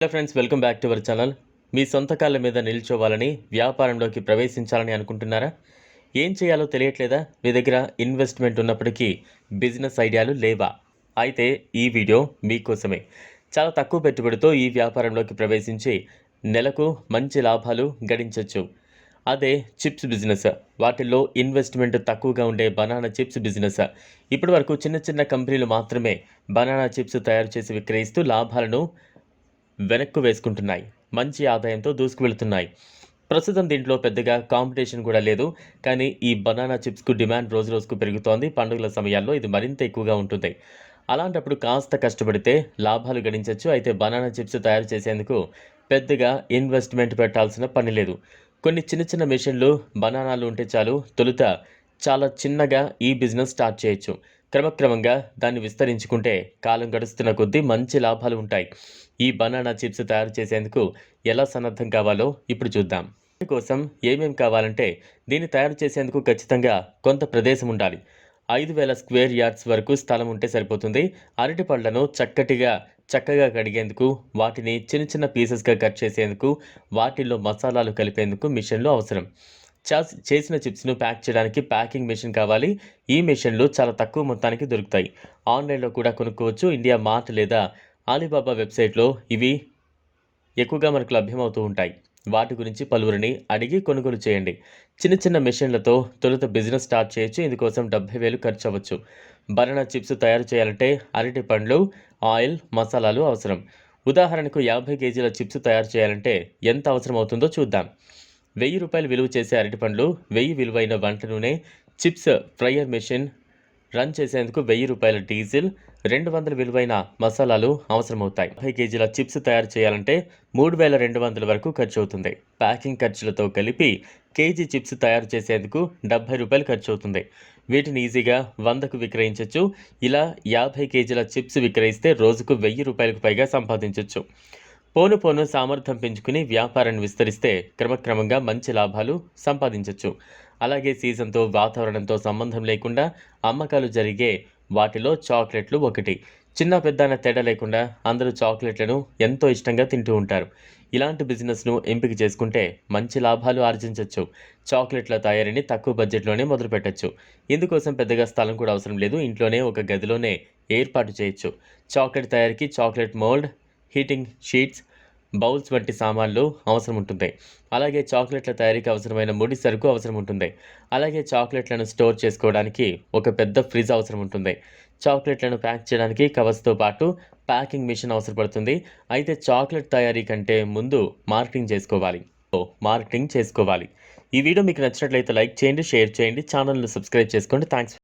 Hello friends welcome back to our channel మీ సొంత కాళ్ళ మీద నిల్చోవాలని వ్యాపారంలోకి ప్రవేశించాలని అనుకుంటున్నారా? ఏం చేయాలో తెలియట్లేదా? మీ దగ్గర ఇన్వెస్ట్మెంట్ ఉన్నప్పటికీ బిజినెస్ ఐడియాలు లేవా? అయితే ఈ వీడియో మీకోసమే చాలా తక్కువ పెట్టుబడితో ఈ వ్యాపారంలోకి ప్రవేశించి నెలకు మంచి లాభాలు గడించవచ్చు అదే చిప్స్ బిజినెస్ వాటిల్లో ఇన్వెస్ట్మెంట్ తక్కువగా ఉండే బనానా చిప్స్ బిజినెస్ ఇప్పటి వరకు చిన్న చిన్న కంపెనీలు మాత్రమే బనానా చిప్స్ తయారు చేసి విక్రయిస్తూ లాభాలను వెనక్కు వేసుకుంటున్నాయి. మంచి ఆదాయంతో దూసుకువెళ్తున్నాయి ప్రస్తుతం దీంట్లో పెద్దగా కాంపిటీషన్ కూడా లేదు. కానీ ఈ బనానా చిప్స్కు డిమాండ్ రోజు రోజుకు పెరుగుతోంది. పండుగల సమయాల్లో ఇది మరింత ఎక్కువగా ఉంటుంది. అలాంటప్పుడు కాస్త కష్టపడితే లాభాలు గడించవచ్చు అయితే బనానా చిప్స్ తయారు చేసేందుకు పెద్దగా ఇన్వెస్ట్మెంట్ పెట్టాల్సిన పని లేదు. కొన్ని చిన్న చిన్న మిషన్లు బనానాలు ఉంటే చాలు తొలుత చాలా చిన్నగా ఈ బిజినెస్ స్టార్ట్ చేయొచ్చు. క్రమక్రమంగా దాన్ని విస్తరించుకుంటే కాలం గడుస్తున్న కొద్దీ మంచి లాభాలు ఉంటాయి. ఈ బనానా చిప్స్ తయారు చేసేందుకు ఎలా సన్నద్ధం కావాలో ఇప్పుడు చూద్దాం. కోసం ఏమేం కావాలంటే దీన్ని తయారు చేసేందుకు ఖచ్చితంగా కొంత ప్రదేశం ఉండాలి. ఐదు వేల స్క్వేర్ యార్డ్స్ వరకు స్థలం ఉంటే సరిపోతుంది. అరటి పళ్ళను చక్కటిగా చక్కగా కడిగేందుకు వాటిని చిన్న చిన్న పీసెస్గా కట్ చేసేందుకు వాటిల్లో మసాలాలు కలిపేందుకు మిషన్లు అవసరం. చేసిన చిప్స్ను ప్యాక్ చేయడానికి ప్యాకింగ్ మెషిన్ కావాలి. ఈ మెషిన్లు చాలా తక్కువ మొత్తానికి దొరుకుతాయి. ఆన్లైన్లో కూడా కొనుక్కోవచ్చు. ఇండియా మార్ట్ లేదా ఆలీబాబా వెబ్సైట్లో ఇవి ఎక్కువగా మనకు లభ్యమవుతూ ఉంటాయి. వాటి గురించి పలువురిని అడిగి కొనుగోలు చేయండి. చిన్న చిన్న మెషిన్లతో తొలుత బిజినెస్ స్టార్ట్ చేయొచ్చు. ఇందుకోసం డెబ్బై వేలు ఖర్చు అవ్వచ్చు. బనానా చిప్స్ తయారు చేయాలంటే అరటి పండ్లు ఆయిల్ మసాలాలు అవసరం. ఉదాహరణకు యాభై కేజీల చిప్స్ తయారు చేయాలంటే ఎంత అవసరం అవుతుందో చూద్దాం. వెయ్యి రూపాయలు విలువ చేసే అరటిపండ్లు వెయ్యి విలువైన వంట నూనె చిప్స్ ఫ్రయర్ మెషిన్ రన్ చేసేందుకు వెయ్యి రూపాయల డీజిల్ రెండు వందల విలువైన మసాలాలు అవసరమవుతాయి. ముప్పై కేజీల చిప్స్ తయారు చేయాలంటే మూడు వేల రెండు వందల వరకు ఖర్చు అవుతుంది. ప్యాకింగ్ ఖర్చులతో కలిపి కేజీ చిప్స్ తయారు చేసేందుకు డెబ్బై రూపాయలు ఖర్చు అవుతుంది. వీటిని ఈజీగా వందకు విక్రయించవచ్చు ఇలా యాభై కేజీల చిప్స్ విక్రయిస్తే రోజుకు వెయ్యి రూపాయలకు పైగా సంపాదించవచ్చు పోను పోను సామర్థ్యం పెంచుకుని వ్యాపారాన్ని విస్తరిస్తే క్రమక్రమంగా మంచి లాభాలు సంపాదించవచ్చు అలాగే సీజన్తో వాతావరణంతో సంబంధం లేకుండా అమ్మకాలు జరిగే వాటిలో చాక్లెట్లు ఒకటి. చిన్న పెద్దన తేడా లేకుండా అందరూ చాక్లెట్లను ఎంతో ఇష్టంగా తింటూ ఉంటారు. ఇలాంటి బిజినెస్ను ఎంపిక చేసుకుంటే మంచి లాభాలు ఆర్జించవచ్చు చాక్లెట్ల తయారీని తక్కువ బడ్జెట్లోనే మొదలుపెట్టచ్చు. ఇందుకోసం పెద్దగా స్థలం కూడా అవసరం లేదు. ఇంట్లోనే ఒక గదిలోనే ఏర్పాటు చేయొచ్చు. చాక్లెట్ తయారీకి chocolate mould heating sheets bowls వంటి సామాన్లు అవసరం ఉంటుంది అలాగే చాక్లెట్ల తయారీకి అవసరమైన ముడి సరుకు అవసరం ఉంటుంది అలాగే చాక్లెట్లను స్టోర్ చేసుకోవడానికి ఒక పెద్ద ఫ్రిడ్జ్ అవసరం ఉంటుంది చాక్లెట్లను ప్యాక్ చేయడానికి కవర్స్తో పాటు ప్యాకింగ్ మిషన్ అవసరపడుతుంది. అయితే చాక్లెట్ తయారీ కంటే ముందు మార్కెటింగ్ చేసుకోవాలి. మార్కెటింగ్ చేసుకోవాలి. ఈ వీడియో మీకు నచ్చినట్లయితే లైక్ చేయండి షేర్ చేయండి ఛానల్ను సబ్స్క్రైబ్ చేసుకోండి. థ్యాంక్స్